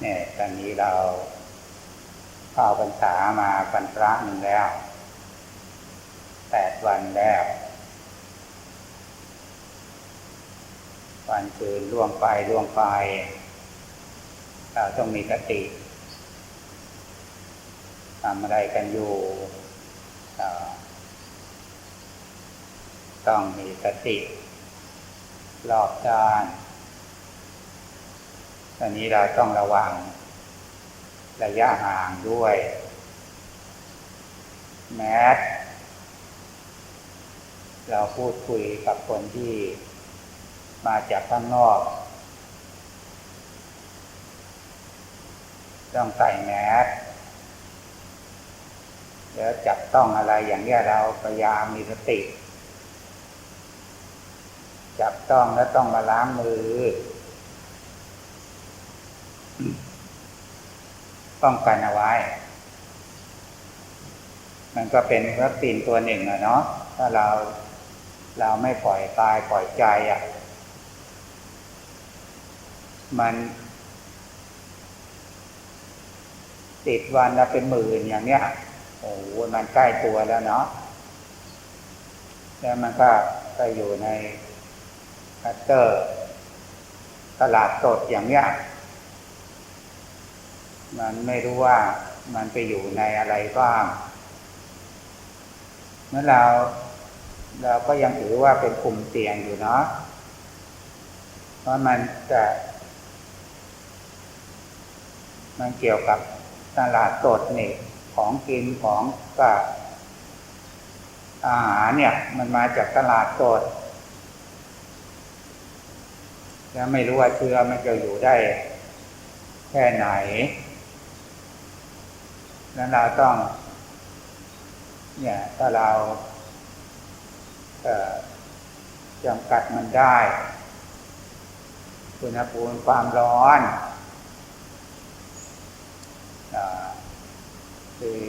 เนี่ยตอนนี้เราเข้าพรรษามาพรรษาหนึ่งแล้วแปดวันแล้ว วันคืนล่วงไปล่วงไป เราต้องมีสติทำอะไรกันอยู่ ต้องมีสติรอบด้าน ตอนนี้เราต้องระวัง ระยะห่างด้วย แมสเราพูดคุยกับคนที่มาจากข้างนอก ต้องใส่แมสแล้วจับต้องอะไรอย่างนี้เราพยายามมีสติ จับต้องแล้วต้องมาล้างมือ ป้องกันเอาไว้ มันก็เป็นวัคซีนตัวหนึ่งอะเนาะถ้าเราเราไม่ปล่อยกายปล่อยใจอะมัน ติดวันละเป็นหมื่นอย่างเนี้ยโอ้โหมันใกล้ตัวแล้วเนาะแล้วมันก็ไปอยู่ในคัตเตอร์ ตลาดสดอย่างเนี้ย มันไม่รู้ว่ามันไปอยู่ในอะไรบ้าง เมื่อเราเราก็ยังถือว่าเป็นกลุ่มเสี่ยงอยู่เนาะ เพราะมันจะมันเกี่ยวกับตลาดสดเนี่ของกินของก็อาหารเนี่ย มันมาจากตลาดสดแล้วไม่รู้ว่าเชื้อมันจะอยู่ได้แค่ไหน แล้วเราต้อง เนี่ย ถ้าเราจำกัดมันได้อุณหภูมิความร้อนอคือ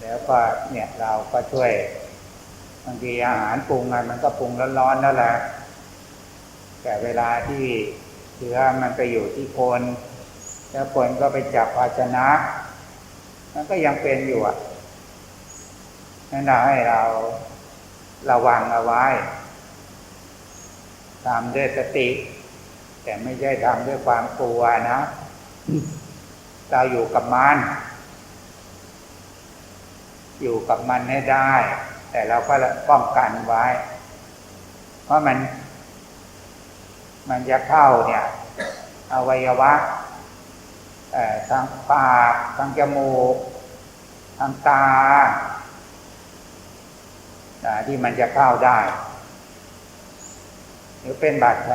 แล้วก็เนี่ยเราก็ช่วยบางทีอาหารปรุงอะมันก็ปรุงร้อนๆนั่นแหละแต่เวลาที่เชื้อมันไปอยู่ที่คน แล้วคนก็ไปจับภาชนะ มันก็ยังเป็นอยู่อะนั่นเราให้เราระวังเอาไว้ทำด้วยสติ แต่ไม่ใช่ทำด้วยความกลัวนะ เราอยู่กับมัน อยู่กับมันให้ได้ แต่เราก็ป้องกันไว้ เพราะมัน มันจะเข้าเนี่ยอวัยวะ ทางปากทางจมูกทางตาที่มันจะเข้าได้ หรือเป็นบาดแผล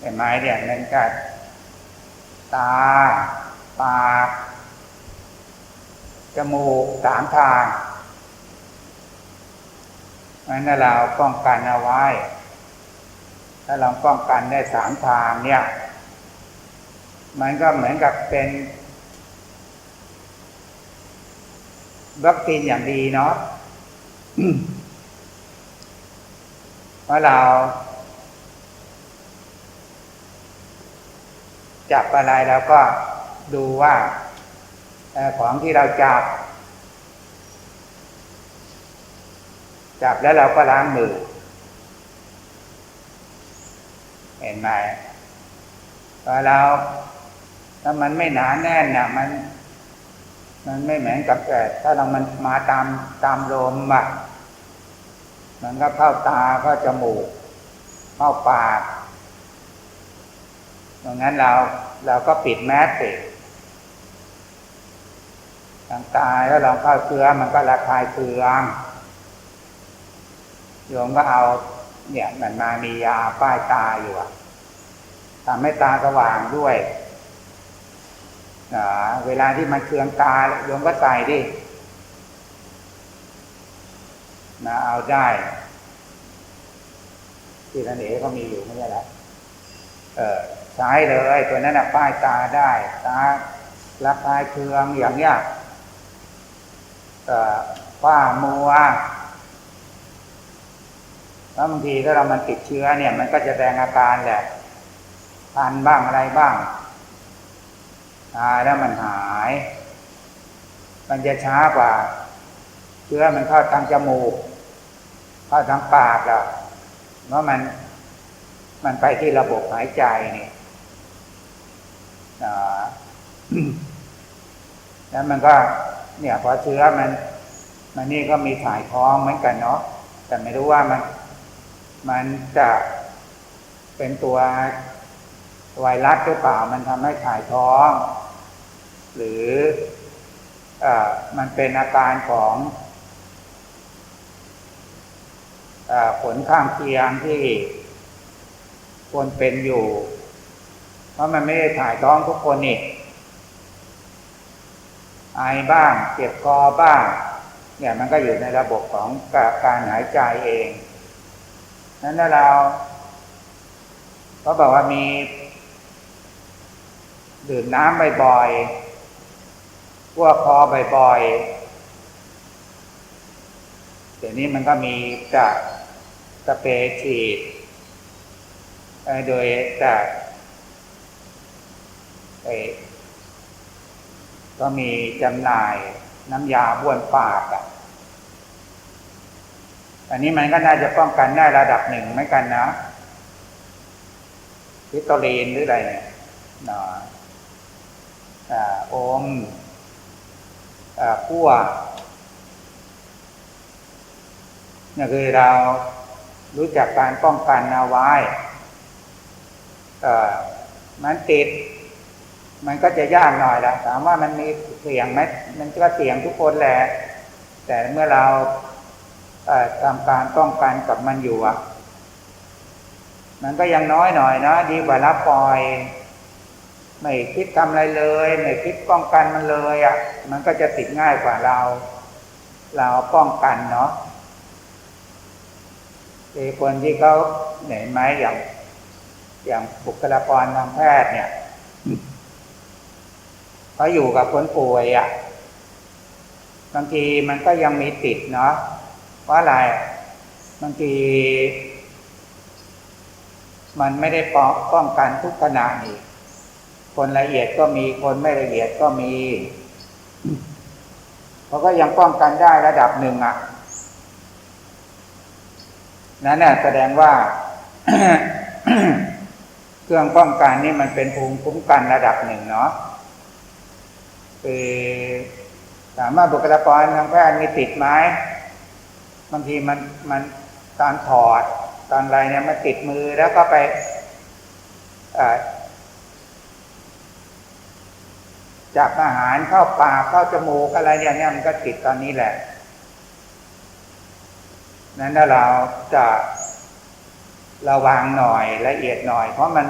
เห็นไหมเนี่ยนั่นก็ตา ปากจมูกสามทางนั้นเราป้องกันเอาไว้ ถ้าเราป้องกันได้สามทางเนี่ย มันก็เหมือนกับเป็นวัคซีนอย่างดีเนาะเพราะเราจับอะไรแล้วก็ดูว่าของที่เราจับ จับแล้วเราก็ล้างมือ เห็นไหมพอเรา ถ้ามันไม่หนาแน่นน่ะมัน มันไม่เหมือนกับแต่ถ้าเรามันมาตามตามลมอะมันก็เข้าตาเข้าจมูก เข้าปากดังนั้นเราเราก็ปิดแมสสิทางตาแล้วเราเข้าเชื้อมันก็ระคายเคืองโยมก็เอา เนี่ยมันมามียาป้ายตาอยู่อะทำให้ตาสว่างด้วย เวลาที่มันเคืองตาโยมก็ใส่ดินะเอาได้ที่นันเอ๋ก็มีอยู่ไม่ใช่หรอเออใช้เลยตัวนั้นนะป้ายตาได้ตาระคายเคืองอย่างเนี้ยฝ้ามัวแล้วบางทีถ้าเรามันติดเชื้อเนี่ย มันก็จะแสดงอาการแหละคันบ้างอะไรบ้าง ตายแล้วมันหาย มันจะช้ากว่าเชื้อมันเข้าทางจมูกเข้าทางปากแล้วเพราะมันมันไปที่ระบบหายใจนี่แล้วมันก็ เนี่ยพอเชื้อมัน มันนี่ก็มีถ่ายท้องเหมือนกันเนาะแต่ไม่รู้ว่ามัน มันจะเป็นตัวไวรัสหรือเปล่า มันทำให้ถ่ายท้อง หรืออมันเป็นอาการของอผลข้างเคียงที่คนเป็นอยู่ เพราะมันไม่ได้ถ่ายท้องทุกคนนี่ไอบ้างเจ็บคอบ้าง เนี่ยมันก็อยู่ในระบบของการหายใจเองนั้นถ้าเราเขาบอกว่ามีดื่มน้ำบ่อยๆ พวคอบ่อยๆเดี๋ยวนี้มันก็มีจากสเปรย์ฉีดโดยจากก็มีจำหน่ายน้ำยาบ้วนปากอะ อันนี้มันก็น่าจะป้องกันได้ระดับหนึ่งไม่กันนะพิโตลีนหรืออะไรเนี่ยนะอ่าอม คั่วนี่คือเรารู้จักการป้องกันเอาไว้มันติด มันก็จะยากหน่อยละถามว่ามันมีเสี่ยงไหมมันก็เสี่ยงทุกคนแหละ แต่เมื่อเราทำการป้องกันกับมันอยู่อะมันก็ยังน้อยหน่อยนะดีกว่ารับปล่อย ไม่คิดทำอะไรเลย ไม่คิดป้องกันมันเลยอะ มันก็จะติดง่ายกว่าเรา เราป้องกันเนาะคือคนที่เขาเห็นไหมอย่างอย่างบุคลากรทางแพทย์เนี่ยเขาอยู่กับคนป่วยอะบางทีมันก็ยังมีติดเนาะเพราะอะไรบางที มันไม่ได้ป้องป้องกันทุกขณะนี่ คนละเอียดก็มีคนไม่ละเอียดก็มีเขาก็ยังป้องกันได้ระดับหนึ่งอะนั่นน่ะแสดงว่า เครื่องป้องกันนี่มันเป็นภูมิคุ้มกันระดับหนึ่งเนาะคือถามว่าบุคลากรทางแพทย์มีติดไหมบางทีมันมันตอนถอด ตอนอะไรเนี่ยมันติดมือแล้วก็ไป จับอาหารเข้าปากเข้าจมูกอะไรเนี่ยเนี่ยมันก็ติดตอนนี้แหละ นั้นถ้าเราจะระวังหน่อยละเอียดหน่อย เพราะมัน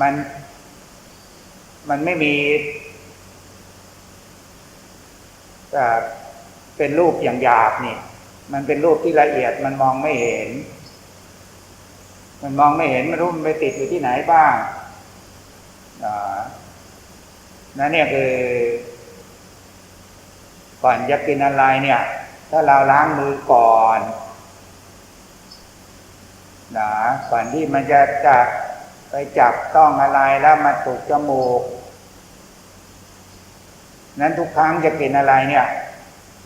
มันมันไม่มีเป็นรูปอย่างหยาบนี่ มันเป็นรูปที่ละเอียดมันมองไม่เห็น มันมองไม่เห็นไม่รู้มันไปติดอยู่ที่ไหนบ้าง นั่นเนี่ยคือ ก่อนจะกินอะไรเนี่ย ถ้าเราล้างมือก่อนนะก่อนที่มันจะจะไปจับต้องอะไรแล้วมาถูกจมูก นั้นทุกครั้งจะกินอะไรเนี่ย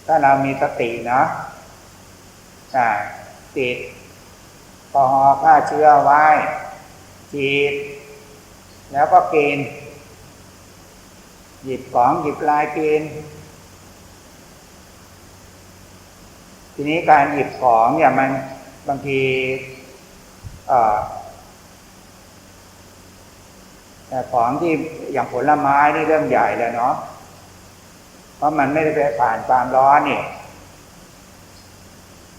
ถ้าเรามีสติเนาะติดพอหอผ้าเชื้อไว้ฉีดแล้วก็กิน หยิบของหยิบลายกิน ทีนี้การหยิบของเนี่ยมันบางทีแต่ของที่อย่างผลไม้นี่เรื่องใหญ่เลยเนาะ เพราะมันไม่ได้ไปผ่านความร้อนนี่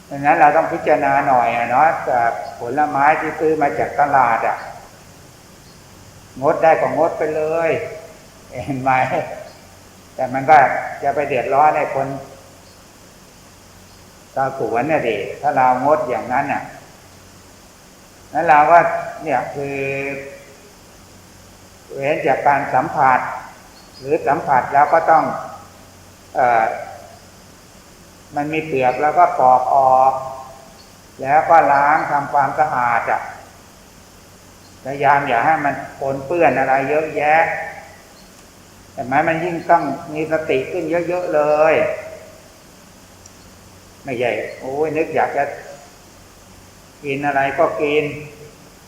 ดังนั้นเราต้องพิจารณาหน่อยอะเนาะจากผลไม้ที่ซื้อมาจากตลาดอะงดได้ก็งดไปเลย เห็นไหมแต่มันก็จะไปเดือดร้อนในคนชาวสวนเนี่ยดิถ้าเรางดอย่างนั้นน่ะนั้นเราก็เนี่ยคือเว้นจากการสัมผัส หรือสัมผัสแล้วก็ต้อง เออมันมีเปลือกแล้วก็ปอกออก แล้วก็ล้างทำความสะอาดอะพยายามอย่าให้มันปนเปื้อนอะไรเยอะแยะ แต่ไหมมันยิ่งต้องมีสติขึ้นเยอะ ๆ เลย ไม่ใหญ่ โอ้ยนึกอยากจะกินอะไรก็กิน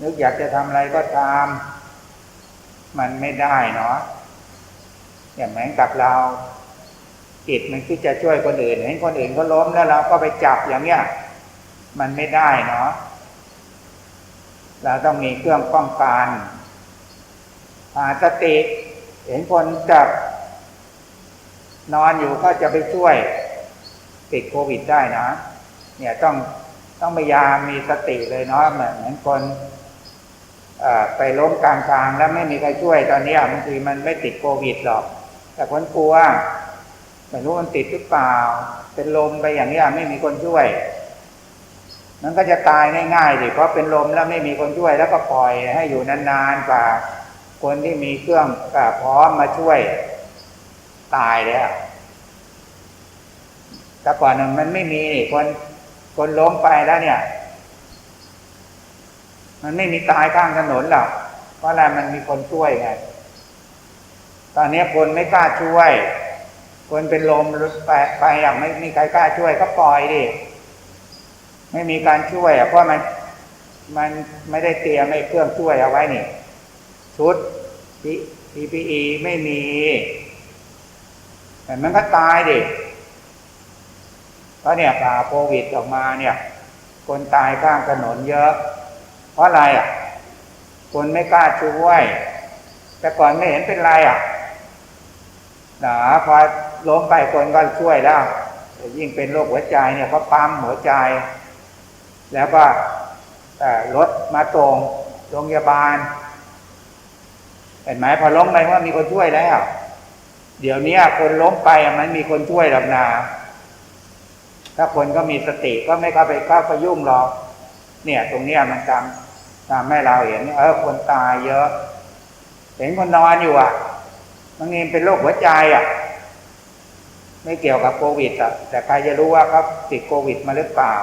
นึกอยากจะทำอะไรก็ตาม มันไม่ได้เนาะอย่างเหมือนกับเราจิตมันคิดจะช่วยคนอื่น เห็นคนอื่นก็ล้มแล้วเราก็ไปจับอย่างเนี้ย มันไม่ได้เนาะเราต้องมีเครื่องป้องกันหาสติ เห็นคนจับนอนอยู่ก็จะไปช่วยติดโควิดได้นะ เนี่ยต้องต้องพยายามมีสติเลยเนาะเหมือนเหมือนคนไปล้มกลางทางแล้วไม่มีใครช่วยตอนนี้บางทีมันไม่ติดโควิดหรอก แต่คนกลัวไม่รู้มันติดหรือเปล่า เป็นลมไปอย่างนี้ไม่มีคนช่วย มันก็จะตายง่ายๆดิเพราะเป็นลมแล้วไม่มีคนช่วยแล้วก็ปล่อยให้อยู่นานๆกว่า คนที่มีเครื่องกพร้อมมาช่วยตายแล้วแต่ก่อนนั้นมันไม่มีคนคนล้มไปแล้วเนี่ย มันไม่มีตายข้างถนนหรอกเพราะอะไรมันมีคนช่วยไงตอนนี้คนไม่กล้าช่วย คนเป็นลมไปไปอย่างไม่มีใครกล้าช่วยก็ปล่อยดิไม่มีการช่วยอะเพราะมันมันไม่ได้เตรียมไอ้เครื่องช่วยเอาไว้นี่ ชุด PPE ไม่มี แต่มันก็ตายดิเพราะเนี่ยป่าโควิดออกมาเนี่ย คนตายข้างถนนเยอะ เพราะอะไรอะ คนไม่กล้าช่วย แต่ก่อนไม่เห็นเป็นไรอะหนาพอล้มไปคนก็ช่วยแล้วแต่ยิ่งเป็นโรคหัวใจเนี่ยเขาปั๊มหัวใจ แล้วก็รถมาตรงโรงพยาบาล เห็นไหมพอล้มไปว่ามีคนช่วยแล้ว เดี๋ยวนี้คนล้มไปมันมีคนช่วยหรอกนา ถ้าคนก็มีสติก็ไม่เข้าไปเข้าไปยุ่งหรอกเนี่ย ตรงเนี้ยมันทำทำให้เราเห็นเออคนตายเยอะ เห็นคนนอนอยู่อะบางทีเป็นโรคหัวใจอะ ไม่เกี่ยวกับโควิดอะ แต่ใครจะรู้ว่าเขาติดโควิดมาหรือเปล่า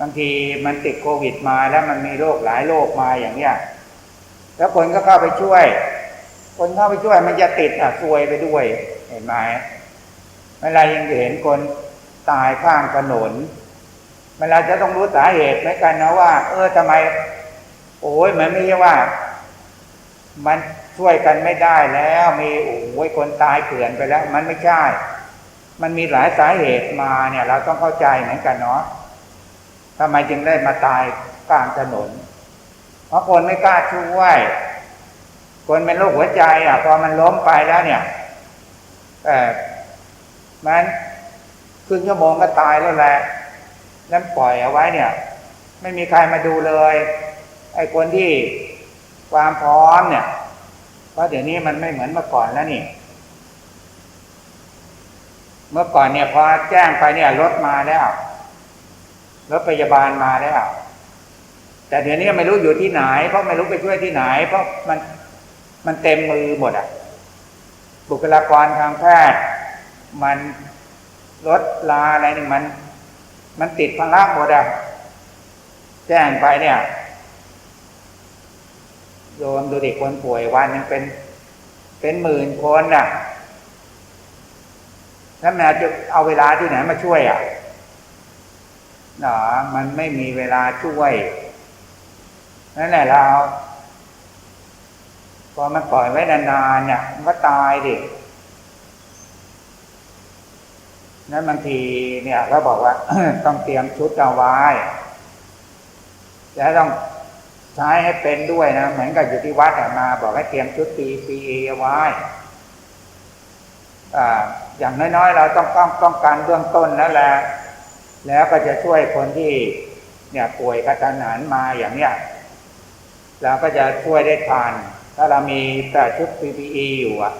บางทีมันติดโควิดมาแล้วมันมีโรคหลายโรคมาอย่างเนี้ย แล้วคนก็เข้าไปช่วย คนเข้าไปช่วยมันจะติดอะซวยไปด้วย เห็นไหมเวลายังเห็นคนตายข้างถนนเวลาจะต้องรู้สาเหตุไหมกันนะว่า เออทำไม โอ้ยมันไม่ใช่ว่า มันช่วยกันไม่ได้แล้ว มีโอ้ยคนตายเกลื่อนไปแล้ว มันไม่ใช่ มันมีหลายสาเหตุมาเนี่ย เราต้องเข้าใจเหมือนกันเนาะทำไมจึงได้มาตายกลางถนน เพราะคนไม่กล้าช่วย คนเป็นโรคหัวใจ อะ พอมันล้มไปแล้วเนี่ยเออมันครึ่งชั่วโมงก็ตายแล้วแหละแล้วปล่อยเอาไว้เนี่ย ไม่มีใครมาดูเลย ไอ้คนที่ความพร้อมเนี่ยเพราะเดี๋ยวนี้มันไม่เหมือนเมื่อก่อนแล้วนี่ เมื่อก่อนเนี่ยพอแจ้งไปเนี่ยรถมาแล้วรถพยาบาลมาแล้ว แต่เดี๋ยวนี้ไม่รู้อยู่ที่ไหน เพราะไม่รู้ไปช่วยที่ไหน เพราะมันมันเต็มมือหมดอะ บุคลากรทางแพทย์ มันรถลาอะไรนี่มัน มันติดภาระหมดอะ แจ้งไปเนี่ยโยมดูเด็กคนป่วยวันนึงเป็น เป็นหมื่นคนน่ะถ้าแม่จะเอาเวลาที่ไหนมาช่วยอะหนอมันไม่มีเวลาช่วย นั่นแหละเราพอมันปล่อยไว้นานๆเนี่ย มันก็ตายดินั้นบางทีเนี่ยเขาบอกว่าต้องเตรียมชุดเอาไว้แล้วต้องใช้ให้เป็นด้วยนะ เหมือนกับอยู่ที่วัดมา บอกให้เตรียมชุดปีปีเอเอาไว้อ่าอย่างน้อยๆ เราต้องต้องต้องการเบื้องต้นแล้วแหละแล้วก็จะช่วยคนที่ เนี่ยป่วยกระทันหันมาอย่างเนี้ย เราก็จะช่วยได้ทันถ้าเรามีแต่ชุด PPE อยู่อะ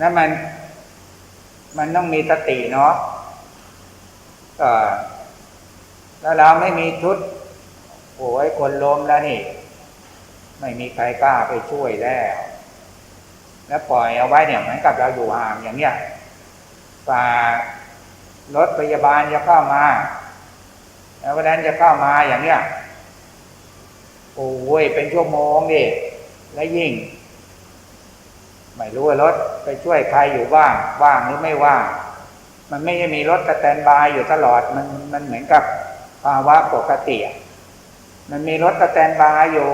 นั่นมัน มันต้องมีสติเนาะเออแล้วเราไม่มีชุดโอ้ยคนล้มแล้วนี่ ไม่มีใครกล้าไปช่วยแล้ว แล้วปล่อยเอาไว้เนี่ยเหมือนกับเราอยู่ห่างอย่างเนี้ยฝ่ารถพยาบาลจะเข้ามา แล้ววันนั้นจะเข้ามาอย่างเนี้ย โอ้ยเป็นชั่วโมงดิและยิ่ง ไม่รู้ว่ารถไปช่วยใครอยู่บ้างว่างหรือไม่ว่าง มันไม่ได้มีรถสแตนบายอยู่ตลอดมันมันเหมือนกับภาวะปกติอะมันมีรถสแตนบายอยู่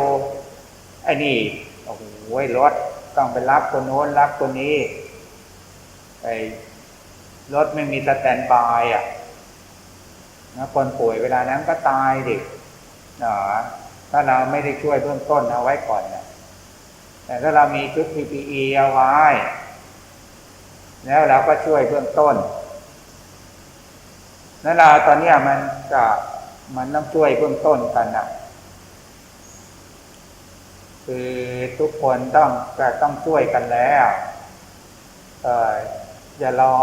ไอ้นี่โอ้โหรถต้องไปรับคนโน้นรับคนนี้ไอ้รถไม่มีสแตนบายอะนะคนป่วยเวลานั้นก็ตายดิเนาะ ถ้าเราไม่ได้ช่วยเบื้องต้นเอาไว้ก่อนเนี่ยแต่ถ้าเรามีชุด PPE เอาไว้ แล้วเราก็ช่วยเบื้องต้นนั่นเราตอนนี้มันจะมันต้องช่วยเบื้องต้นกันนะคือทุกคนต้องจะต้องช่วยกันแล้วเอออย่ารอ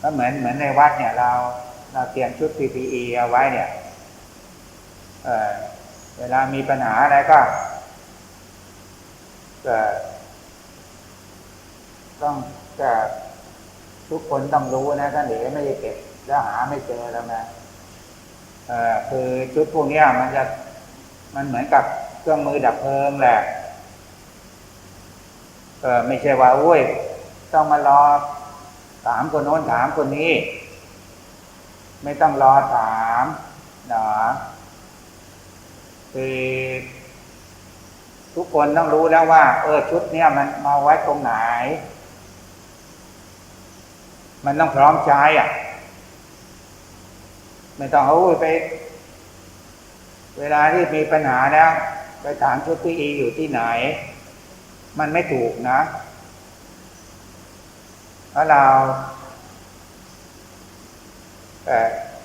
ก็เหมือนเหมือนในวัดเนี่ยเราเราเตรียมชุด PPE เอาไว้เนี่ย เเวลามีปัญหาอะไรก็ต้องจะทุกคนต้องรู้นะท่านเดี๋ยวไม่ได้เก็บแล้วหาไม่เจอแล้วนะคือชุดพวกนี้มันจะมันเหมือนกับเครื่องมือดับเพลิงแหละเออไม่ใช่ว่าโอ้ยต้องมารอถามคนโน้นถามคนนี้ ไม่ต้องรอถามเนาะ คือทุกคนต้องรู้แล้วว่า เออชุดเนี้ยมันมาไว้ตรงไหน มันต้องพร้อมใช้อะไม่ต้องเอาไป เวลาที่มีปัญหาแล้วไปถามชุดพีอีอยู่ที่ไหน มันไม่ถูกนะเพราะเราแต่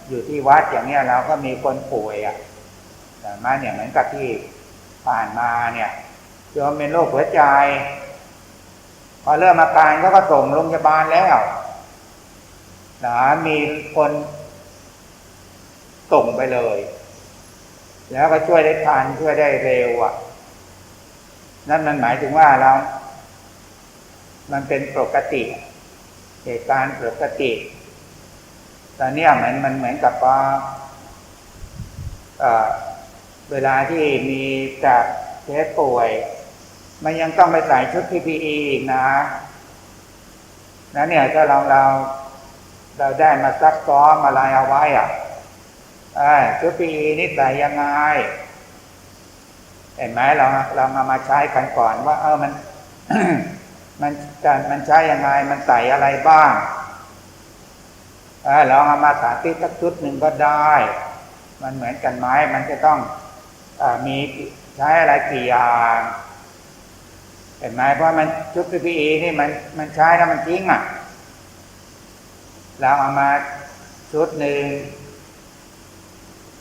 อยู่ที่วัดอย่างเนี้ยเราก็มีคนป่วยอะ แต่มาเนี่ยเหมือนกับที่ผ่านมาเนี่ยโยมเป็นโรคหัวใจ พอเริ่มอาการเขาก็ส่งโรงพยาบาลแล้วนะมีคนส่งไปเลย แล้วก็ช่วยได้ทันช่วยได้เร็วอะ นั่นมันหมายถึงว่าเรา มันเป็นปกติ เหตุการณ์ปกติตอนนี้มันมันเหมือนกับว่า เวลาที่มีจากเคสป่วย มันยังต้องไปใส่ชุด PPE อีกนะนั้นเนี่ยถ้าเราเราเราได้มาซักซ้อมอะไรเอาไว้อะชุด PPE นี่ใส่ยังไงเห็นไหมเราเรามามาใช้กันก่อนว่า เออมัน มันการมันใช้ยังไง มันใส่อะไรบ้างเออลองเอามาสาธิตสักชุดหนึ่งก็ได้ มันเหมือนกันไหมมันจะต้อง มีใช้อะไรกี่อย่างเห็นไหมเพราะมันชุด PPE นี่มันมันใช้แล้วมันทิ้งอะเราเอามาชุดหนึ่ง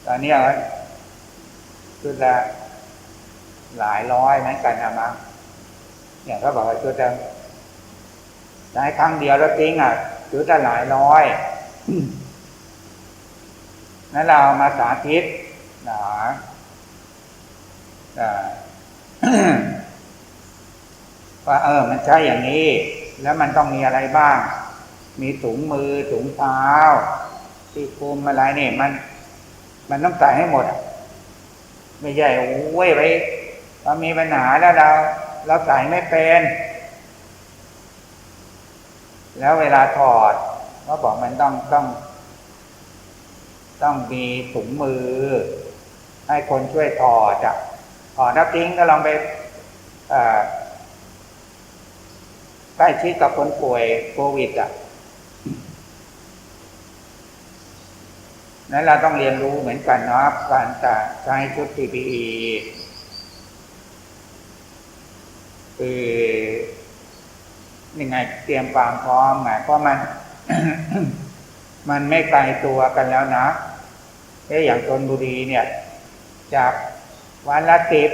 ตอนนี้ชุดละหลายร้อยเหมือนกันนะมั้งเนี่ยเขาบอกว่าชุดจะใช้ครั้งเดียวแล้วทิ้งอะชุดละหลายร้อยนั้นเรามาสาธิตนะ ว่าเออ มันใช่อย่างนี้ แล้วมันต้องมีอะไรบ้าง มีถุงมือถุงเท้าที่คุมอะไรนี่มัน มันต้องใส่ให้หมดไม่ใช่โอ้ยไปพอมีปัญหาแล้วเรา เราใส่ไม่เป็น แล้วเวลาถอดก็บอกมันต้องต้อง ต้องมีถุงมือ ให้คนช่วยถอดอะ อดแล้วทิ้งก็ลองไปใกล้ชิดกับคนป่วยโควิดอะนั้นเราต้องเรียนรู้เหมือนกันนะการจะใช้ชุด PPE คือยังไงเตรียมความพร้อมไงเพราะมัน มันไม่ไกลตัวกันแล้วนะเอ้อย่างชนบุรีเนี่ย จาก วันละสิบ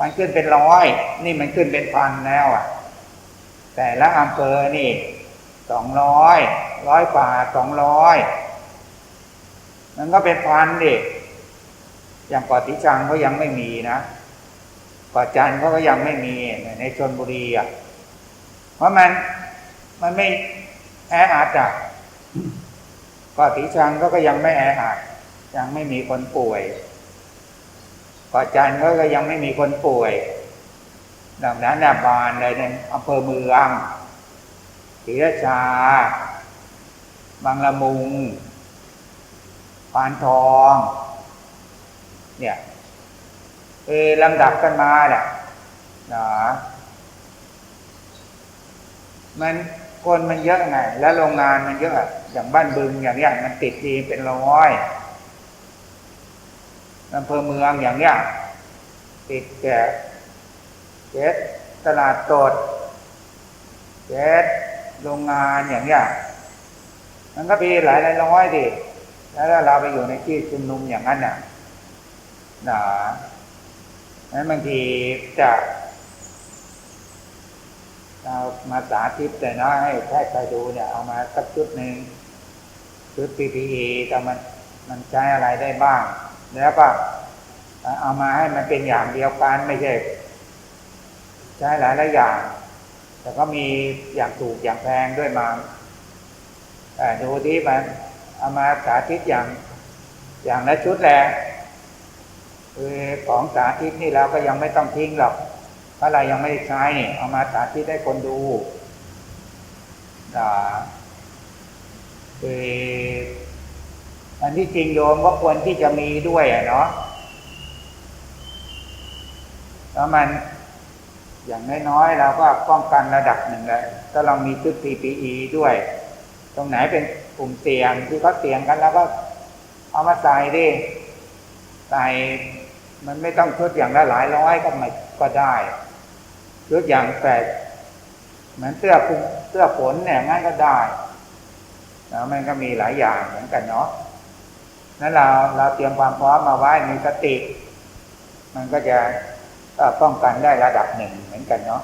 มันขึ้นเป็นร้อย นี่มันขึ้นเป็นพันแล้วอะ แต่ละอำเภอนี่สองร้อยร้อยกว่าสองร้อยมันก็เป็นพันดิอย่างกาะติชังก็ยังไม่มีนะกาะจันเขาก็ยังไม่มีในชนบุรีอะ เพราะมันมันไม่แออัดอะก็สีชังก็ก็ยังไม่แออัดยังไม่มีคนป่วย เกาจันทร์ก็ก็ยังไม่มีคนป่วยดังนั้นนบานเลยในอำเภอเมืองศรีราชา บางละมุงปานทอง เนี่ยเออลำดับกันมาแหละนะมันคนมันเยอะไง แล้วโรงงานมันเยอะ อย่างบ้านบึงอย่างเนี้ยมันติดทีเป็นร้อย อำเภอเมืองอย่างเนี้ยติดแก่เจ็ดตลาดสดเจ็ดโรงงานอย่างเนี้ยมันก็มีหลายหลายร้อยดิแล้วเราไปอยู่ในที่ชุมนุมอย่างนั้นน่ะนะนั้นบางทีจะเรามาสาธิตแต่น้อยให้แพทย์ไปดูเนี่ย เอามาสักชุดหนึ่งชุด PPE แต่มันมันใช้อะไรได้บ้าง แล้วก็เอามาให้มันเป็นอย่างเดียวกันไม่ใช่ใช้หลายหลายอย่าง แต่ก็มีอย่างถูกอย่างแพงด้วยมาแต่ดูที่มันเอามาสาธิตอย่างอย่างละชุดแหละคือของสาธิตนี่เราก็ยังไม่ต้องทิ้งหรอกเพราะเรายังไม่ได้ใช้นี่เอามาสาธิตให้คนดูอ่าคือ อันที่จริงโยมก็ควรที่จะมีด้วยอะเนาะแล้วมันอย่างน้อยๆเราก็ป้องกันระดับหนึ่งเลยถ้าเรามีชุด PPE ด้วย ตรงไหนเป็นกลุ่มเสี่ยงที่เขาเสี่ยงกันแล้วก็เอามาใส่ดิใส่มันไม่ต้องชุดอย่างละหลายร้อยก็ไม่ก็ได้ชุดอย่างแต่เหมือนเสื้อคลุมเสื้อฝนเนี่ยงั้นก็ได้แล้วมันก็มีหลายอย่างเหมือนกันเนาะ นั้นเราเราเตรียมความพร้อมมาไว้มีสติ มันก็จะป้องกันได้ระดับหนึ่งเหมือนกันเนาะ